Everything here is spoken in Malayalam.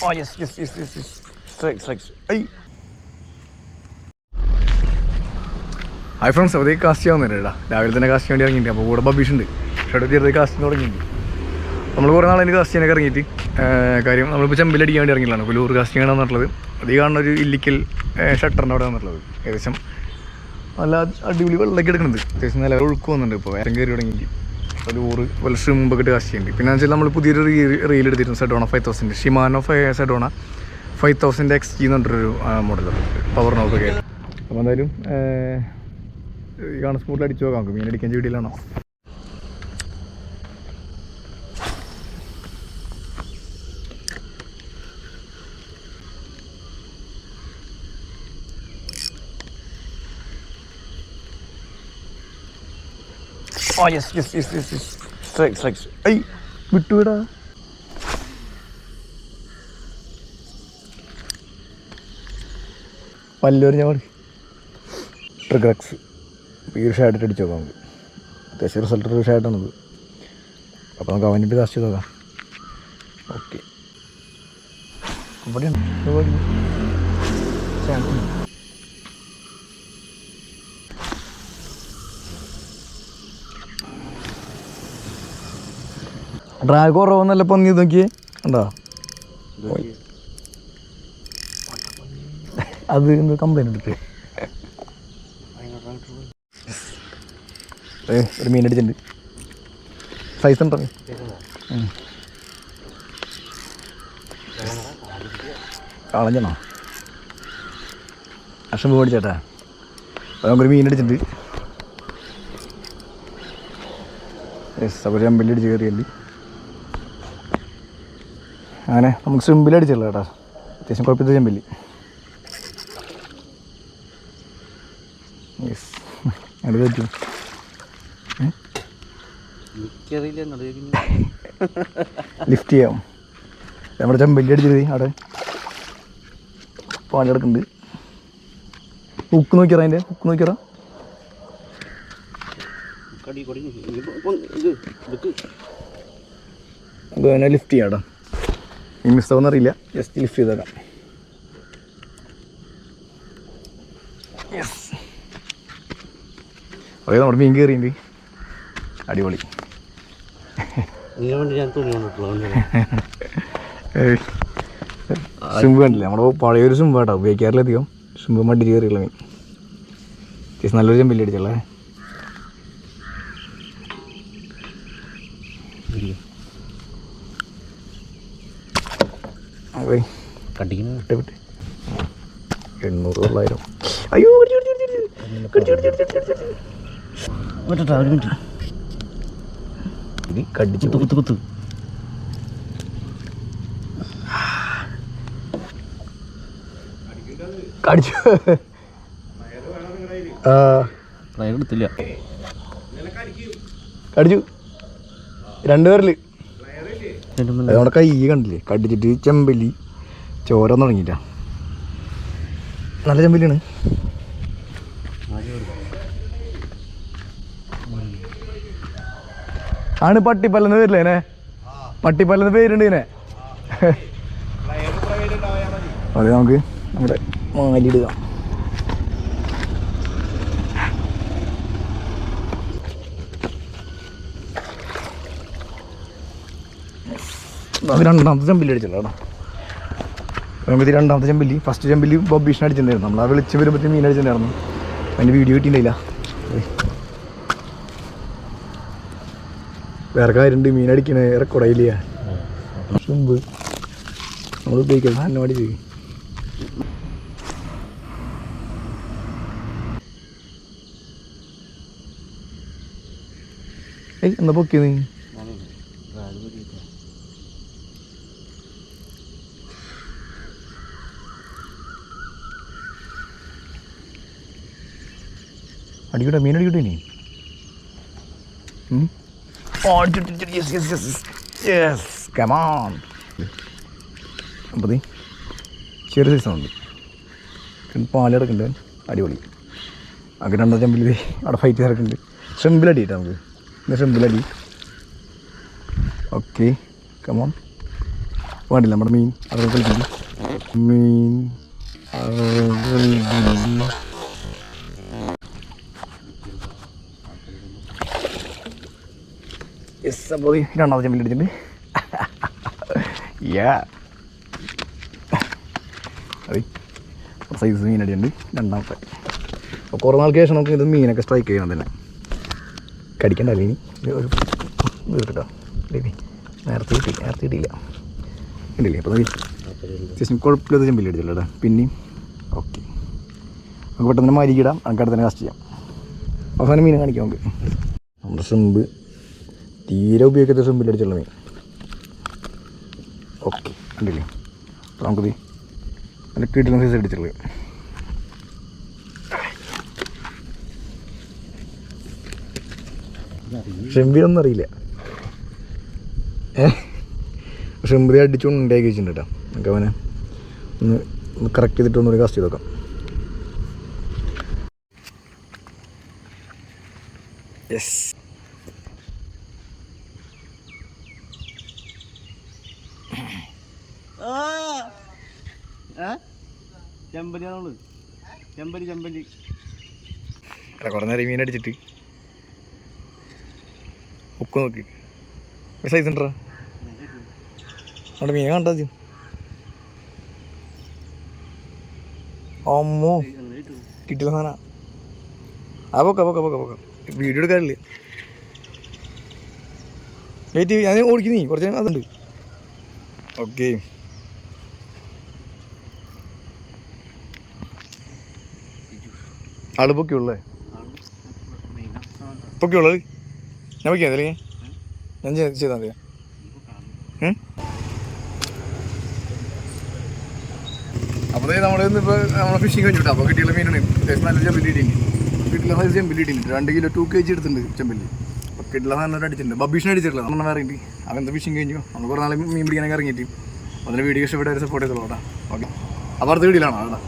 Oh, yes, yes, yes, yes, yes. Strike, strike. Ay. Hi friends അവിടെ കാസ്റ്റ് ചെയ്യാവുന്നില്ല കേട്ടോ രാവിലെ തന്നെ കാസ്റ്റ് വേണ്ടി ഇറങ്ങിയിട്ട് അപ്പോൾ കൂടെ ബബീഷുണ്ട് ഷെഡ് ചെറുത് കാസ്റ്റ് തുടങ്ങിയിട്ടുണ്ട്. നമ്മൾ കുറേ നാളെ കാസ്റ്റ് ചെയ്യാനൊക്കെ ഇറങ്ങിയിട്ട്. കാര്യം നമ്മളിപ്പോൾ ചെമ്പിലടിക്കാൻ വേണ്ടി ഇറങ്ങിയിട്ടാണ്. പുലൂർ കാസ്റ്റ് ചെയ്യണമെന്നുള്ളത് അത് ഈ കാണുന്ന ഒരു ഇല്ലിക്കൽ ഷട്ടറിന്റെ അവിടെ വന്നിട്ടുള്ളത്. ഏകദേശം നല്ല അടിപൊളി വെള്ളമൊക്കെ എടുക്കുന്നുണ്ട്. അത്യാവശ്യം നല്ല ഒഴുക്ക് വന്നിട്ടുണ്ട് ഇപ്പോൾ. വേറെ കയറി തുടങ്ങിയിട്ട്. ഒരു ഊറ് വർഷം മുമ്പൊക്കെ ഇട്ട് ചെയ്യുന്നുണ്ട് പിന്നെ വെച്ചാൽ നമ്മൾ പുതിയൊരു റീൽ എടുത്തിരുന്നു Sedona five thousand Shimano phi Sedona five thousand X G എന്ന് പറഞ്ഞൊരു മോഡൽ പവർ നോക്കൊക്കെ അപ്പോൾ എന്തായാലും ഈ കാണ സ്പോട്ടിൽ അടിച്ചു നോക്കാം നമുക്ക്. മീൻ അടിക്കാൻ വീട്ടിലാണോ ഓ yes yes yes yes yes strike strike I വിട്ടുവിടാ. പല്ലൂർ ഞാൻ ട്രിഗ്രക്സ് ഈ അടിച്ചു നോക്കാം നമുക്ക്. അത്യാവശ്യം റിസൾട്ട് ഷാഡാണിത് അപ്പോൾ നമുക്ക് അവനിട്ട് കാസ്റ്റ് ചെയ്ത് നോക്കാം. ഓക്കെ ഇവിടെയാണ് ഇതുപോലെ. ചാൻസ് ഉണ്ട്. ഡ്രാഗ് കുറവെന്നല്ല പന്നി നോക്കി ഉണ്ടോ അത് എന്ത് കംപ്ലൈന്റ് എടുത്ത്. ഒരു മീൻ അടിച്ചിട്ടുണ്ട്. സൈസ് ഉണ്ടോ. കളഞ്ഞണോ അഷം മേടിച്ചേട്ടാ. നമുക്കൊരു മീൻ അടിച്ചിട്ടുണ്ട്. അപ്പോൾ ചെമ്പിൽ അടിച്ച് കയറിയല്ലേ? അങ്ങനെ നമുക്ക് സിമ്പിൾ അടിച്ചില്ല കേട്ടോ. അത്യാവശ്യം കുഴപ്പമില്ല ചെമ്പിൽ യെസ് അടുത്ത് പറ്റും ലിഫ്റ്റ് ചെയ്യാം. നമ്മുടെ ചെമ്പല്ലി അടിച്ചത് അവിടെ പാടി കിടക്കുന്നുണ്ട്. ഹുക്ക് നോക്കിയറ അതിന്റെ ഹുക്ക് നോക്കിയറ ലിഫ്റ്റ് ചെയ്യാടാ ഈ മിസ്സാവെന്ന് അറിയില്ല ജസ്റ്റ് ലിഫ്റ്റ് ചെയ്തേക്കാം. യെസ് ഓക്കെ നമ്മുടെ മീൻ കയറിയിട്ടുണ്ട് അടിപൊളി. ഇതിനു കണ്ടില്ല? നമ്മുടെ പഴയൊരു സിമ്പ് കേട്ടോ. ഉപയോഗിക്കാറില്ല അധികം സിമ്പ് മടി കയറിയുള്ള മീൻ. ചേച്ചി നല്ലൊരു ചെമ്പില്ല വിട്ട് വിട്ട്. എണ്ണൂറ് തൊള്ളായിരം. അയ്യോ ഒരു മിനിറ്റ്. ഇത് കടിച്ചു കുത്ത് കുത്ത് കുത്ത്. കടിച്ചു. ആ. ട്രയൽ എടുത്തില്ല. കടിച്ചു. രണ്ടുപേരിൽ. നമ്മുടെ കൈ കണ്ടില്ലേ? കടിച്ചിട്ട് ചെമ്പല്ലി ചോര തുടങ്ങിയില്ല നല്ല ചെമ്പല്ലിയാണ്. ആണ് പട്ടിപ്പല്ലെന്ന് പേരില്ലേ ഇതിനെ? പട്ടിപ്പല്ലെന്ന് പേരുണ്ട് ഇതിനെ. അതെ നമുക്ക് നമ്മുടെ മാലിടുക അത് രണ്ടാമത്തെ ചെമ്പില്ലി അടിച്ചല്ലോ കേട്ടോ. നമുക്ക് രണ്ടാമത്തെ ചെമ്പില്ലി ഫസ്റ്റ് ചെമ്പില്ലി ബൊബീഷൻ അടിച്ചിട്ടുണ്ടായിരുന്നു. നമ്മൾ ആ വിളിച്ച് വരുമ്പോഴത്തേക്കും മീൻ അടിച്ചിട്ടുണ്ടായിരുന്നു. അതിന്റെ വീഡിയോ കിട്ടിയിട്ടില്ല. വേറെ കാര്യമുണ്ട് മീൻ അടിക്കണ റെക്കോർഡായില്ല മുമ്പ് നമ്മൾ ഉപയോഗിക്കുന്നത് തന്നെ അടി ചെയ്യും ഏയ് എന്താ പൊക്കിയത്? അടിക്കട്ടെ മീൻ അടിക്കട്ടെ നീ അപ്പോൾ ചെറിയ സൈസാണുണ്ട് പാലടക്കുന്നുണ്ട് അടിപൊളി. അങ്ങനെ രണ്ടാം ചെമ്പിൽ അവിടെ ഫൈറ്റ് ചേർക്കുന്നുണ്ട് ഷെമ്പിലടി കേട്ടോ നമുക്ക്. ഇന്ന് ഷെമ്പിലടി ഓക്കെ കമോൺ വേണ്ടില്ല നമ്മുടെ മീൻ. അറുപത് മീൻ അറകൾ അപ്പോൾ രണ്ടാമത്തെ ചെമ്പിൽ അടിച്ചിട്ടുണ്ട് യാ സൈസ് മീൻ അടിയുണ്ട് രണ്ടാമത്തെ. അപ്പോൾ കുറേ നാൾക്ക് ശേഷം നമുക്ക് ഇത് മീനൊക്കെ സ്ട്രൈക്ക് ചെയ്യണം തന്നെ. കടിക്കണ്ടല്ലേ ഇനി? ഒരു കേട്ടോ? ഇല്ലേ നേരത്തെ കിട്ടി. നേരത്തെ കിട്ടിയില്ല. ഉണ്ടല്ലേ അപ്പോൾ അത്യാവശ്യം കുഴപ്പമില്ലാത്ത ചെമ്പിൽ അടിച്ചല്ലോ പിന്നെയും ഓക്കെ നമുക്ക് പെട്ടെന്ന് മാരിക്കിടാം നമുക്ക് അടുത്ത് തന്നെ കാസ്റ്റ് ചെയ്യാം. അവസാനം മീനെ കാണിക്കാം നമുക്ക്. നമ്മുടെ ഷെമ്പ് തീരെ ഉപയോഗിക്കാത്ത ഷെമ്പിൽ അടിച്ചുള്ള മീൻ. ഓക്കെ ഉണ്ടല്ലേ അപ്പോൾ നമുക്കിത് നല്ല കിട്ടുന്ന സൈസ് അടിച്ചുള്ളത് ഷെമ്പിനൊന്നും അറിയില്ല. ഏ? ഷെമ്പി അടിച്ചുകൊണ്ട് ഉണ്ടാക്കി വെച്ചിട്ടുണ്ട് കേട്ടോ. നമുക്ക് അവനെ ഒന്ന് ഒന്ന് കറക്റ്റ് ചെയ്തിട്ട് ഒന്നുകൂടി കാസ്റ്റ് ചെയ്ത് നോക്കാം. യെസ് ചെമ്പലിയാണുള്ളത് ചെമ്പലി ചെമ്പലി കുറേ നേരം മീൻ അടിച്ചിട്ട്. ഉക്ക് നോക്കി. സൈസ് ഉണ്ടോ അവിടെ മീൻ കണ്ടത് അമ്മോ. കിട്ടിയ സാധന. ആ പോക്ക പോക്ക പോക്ക പോക്ക. വീഡിയോ എടുക്കാറില്ലേ? വെയിറ്റ് ഞാൻ ഓടിക്കുന്നേ. കുറച്ച് അതുണ്ട്. ഓക്കെ ആൾ പൊക്കിയുള്ളേ പൊക്കിയുള്ളത് ഞാൻ പൊക്കിയാ അല്ലെങ്കിൽ ഞാൻ ചെയ്ത് ചെയ്താൽ മതിയാ? അപ്പോൾ നമ്മൾ ഇന്നിപ്പോൾ നമ്മളെ ഫിഷിങ് കഴിഞ്ഞിട്ട്? കിട്ടിയുള്ള മീനാണ് അത്യാവശ്യം നല്ല ചെമ്പല്ലി രണ്ട് കിലോ ടു കെ ജി എടുത്തിട്ടുണ്ട് ചെമ്പല്ലി അപ്പോൾ സാധനം അടിച്ചിട്ടുണ്ട്. ബബീഷിനെ അടിച്ചിട്ടുള്ളത്. നമ്മൾ ഉണ്ട് അങ്ങനത്തെ ഫിഷിങ് കഴിഞ്ഞു? നമ്മൾ കുറേ നാളെ മീൻ പിടിക്കാനൊക്കെ ഇറങ്ങിയിട്ട്. അതിന് വീഡിയോ ഇഷ്ടപ്പെട്ടവരെ സപ്പോർട്ട് ചെയ്തോളാം ഓക്കെ അപ്പോൾ അടുത്ത അതാ